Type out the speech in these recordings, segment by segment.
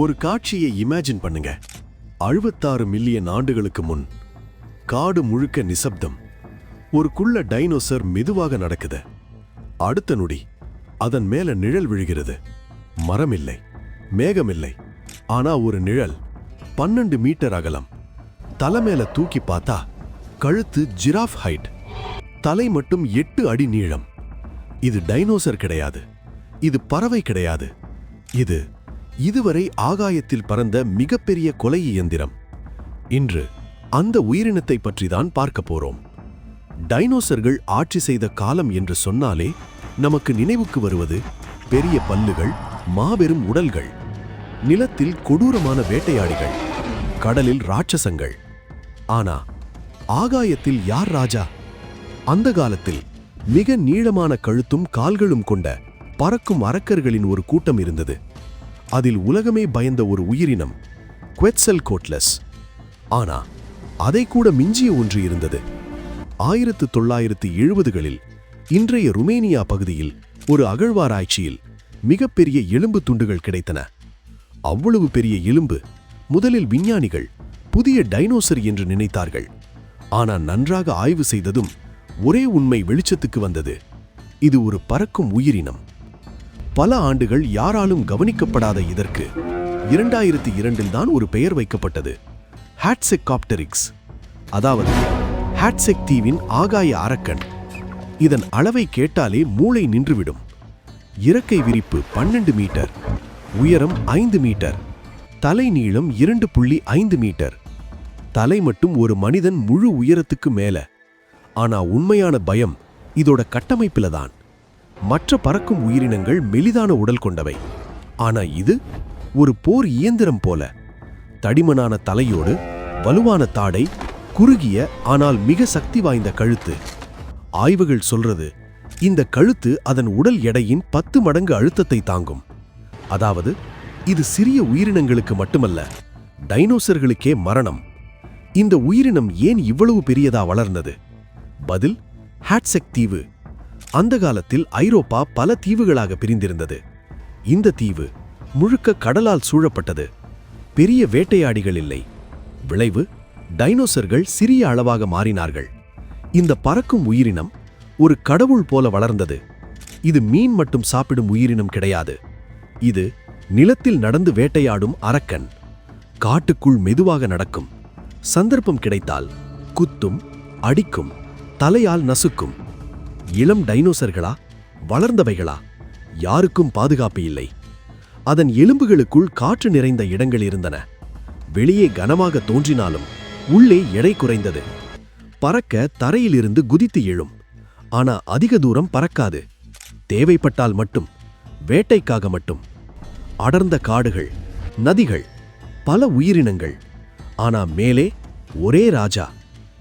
ஒரு காட்சியை இமேஜின் பண்ணுங்க. அறுபத்தாறு மில்லியன் ஆண்டுகளுக்கு முன் காடு முழுக்க நிசப்தம் ஒரு குள்ள டைனோசர் மெதுவாக நடக்குது. அடுத்த நொடி அதன் மேல நிழல் விழுகிறது. மரமில்லை மேகமில்லை ஆனா ஒரு நிழல் பன்னெண்டு மீட்டர் அகலம். தலை மேல தூக்கி பார்த்தா கழுத்து ஜிராஃப் ஹைட் தலை மட்டும் எட்டு அடி நீளம். இது டைனோசர் கிடையாது. இது பறவை கிடையாது. இது இதுவரை ஆகாயத்தில் பறந்த மிகப்பெரிய கொலை இயந்திரம். இன்று அந்த உயிரினத்தை பற்றிதான் பார்க்க போறோம். டைனோசர்கள் ஆட்சி செய்த காலம் என்று சொன்னாலே நமக்கு நினைவுக்கு வருவது பெரிய பல்லுகள் மாபெரும் உடல்கள் நிலத்தில் கொடூரமான வேட்டையாடிகள் கடலில் ராட்சசங்கள். ஆனா ஆகாயத்தில் யார் ராஜா? அந்த காலத்தில் மிக நீளமான கழுத்தும் கால்களும் கொண்ட பறக்கும் அரக்கர்களின் ஒரு கூட்டம் இருந்தது. அதில் உலகமே பயந்த ஒரு உயிரினம் குவெட்சல் கோட்லஸ். ஆனா அதை கூட மிஞ்சிய ஒன்று இருந்தது. ஆயிரத்து தொள்ளாயிரத்து எழுபதுகளில் இன்றைய ருமேனியா பகுதியில் ஒரு அகழ்வாராய்ச்சியில் மிகப்பெரிய எலும்பு துண்டுகள் கிடைத்தன. அவ்வளவு பெரிய எலும்பு முதலில் விஞ்ஞானிகள் புதிய டைனோசர் என்று நினைத்தார்கள். ஆனால் நன்றாக ஆய்வு செய்ததும் ஒரே உண்மை வெளிச்சத்துக்கு வந்தது. இது ஒரு பறக்கும் உயிரினம். பல ஆண்டுகள் யாராலும் கவனிக்கப்படாத இதற்கு. இரண்டாயிரத்தி இரண்டில் தான் ஒரு பெயர் வைக்கப்பட்டது. ஹாட்செக் காப்டரிக்ஸ் அதாவது ஹாட்செக் தீவின் ஆகாய அரக்கன். இதன் அளவை கேட்டாலே மூளை நின்றுவிடும். இறக்கை விரிப்பு பன்னெண்டு மீட்டர். உயரம் ஐந்து மீட்டர். தலை நீளம் இரண்டு புள்ளி ஐந்து மீட்டர். தலை மட்டும் ஒரு மனிதன் முழு உயரத்துக்கு மேல. ஆனா உண்மையான பயம் இதோட கட்டமைப்பில தான். மற்ற பறக்கும் உயிரினங்கள் மெலிதான உடல் கொண்டவை. ஆனா இது ஒரு போர் இயந்திரம் போல. தடிமனான தலையோடு வலுவான தாடை குறுகிய ஆனால் மிக சக்தி வாய்ந்த கழுத்து. ஆய்வுகள் சொல்றது இந்த கழுத்து அதன் உடல் எடையின் பத்து மடங்கு அழுத்தத்தை தாங்கும். அதாவது இது சிறிய உயிரினங்களுக்கு மட்டுமல்ல டைனோசர்களுக்கே மரணம். இந்த உயிரினம் ஏன் இவ்வளவு பெரியதா வளர்ந்தது? பதில் ஹாட்செக் தீவு. அந்த காலத்தில் ஐரோப்பா பல தீவுகளாக பிரிந்திருந்தது. இந்த தீவு முழுக்க கடலால் சூழப்பட்டது. பெரிய வேட்டையாடிகள் இல்லை. விளைவு டைனோசர்கள் சிறிய அளவாக மாறினார்கள். இந்த பறக்கும் உயிரினம் ஒரு கடவுள் போல வளர்ந்தது. இது மீன் மட்டும் சாப்பிடும் உயிரினம் கிடையாது. இது நிலத்தில் நடந்து வேட்டையாடும் அரக்கன். காட்டுக்குள் மெதுவாக நடக்கும். சந்தர்ப்பம் கிடைத்தால் குத்தும் அடிக்கும் தலையால் நசுக்கும். இளம் டைனோசர்களா? வளர்ந்தவைகளா? யாருக்கும் பாதுகாப்பு இல்லை. அதன் எலும்புகளுக்குள் காற்று நிறைந்த இடங்கள் இருந்தன. வெளியே கனமாக தோன்றினாலும் உள்ளே எடை குறைந்தது. பறக்க தரையிலிருந்து குதித்து எழும். ஆனா அதிக தூரம் பறக்காது. தேவைப்பட்டால் மட்டும் வேட்டைக்காக மட்டும். அடர்ந்த காடுகள் நதிகள் பல உயிரினங்கள். ஆனா மேலே ஒரே ராஜா.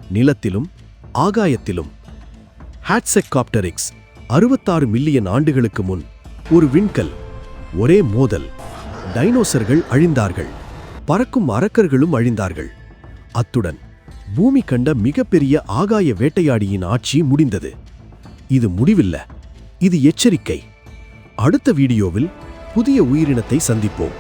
நிலத்திலும் ஆகாயத்திலும் ஹாட்செக்காப்டரிக்ஸ் அறுபத்தாறு மில்லியன் ஆண்டுகளுக்கு முன் ஒரு விண்கல் ஒரே மோதல். டைனோசர்கள் அழிந்தார்கள் பறக்கும் அரக்கர்களும் அழிந்தார்கள். அத்துடன் பூமி கண்ட மிகப்பெரிய ஆகாய வேட்டையாடியின் ஆட்சி முடிந்தது. இது முடிவில்ல இது எச்சரிக்கை. அடுத்த வீடியோவில் புதிய உயிரினத்தை சந்திப்போம்.